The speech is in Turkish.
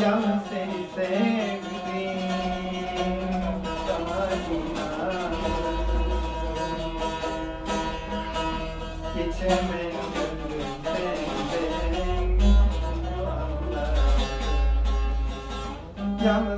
can seni sevdim Sana Geçemem gönlümden Yalnız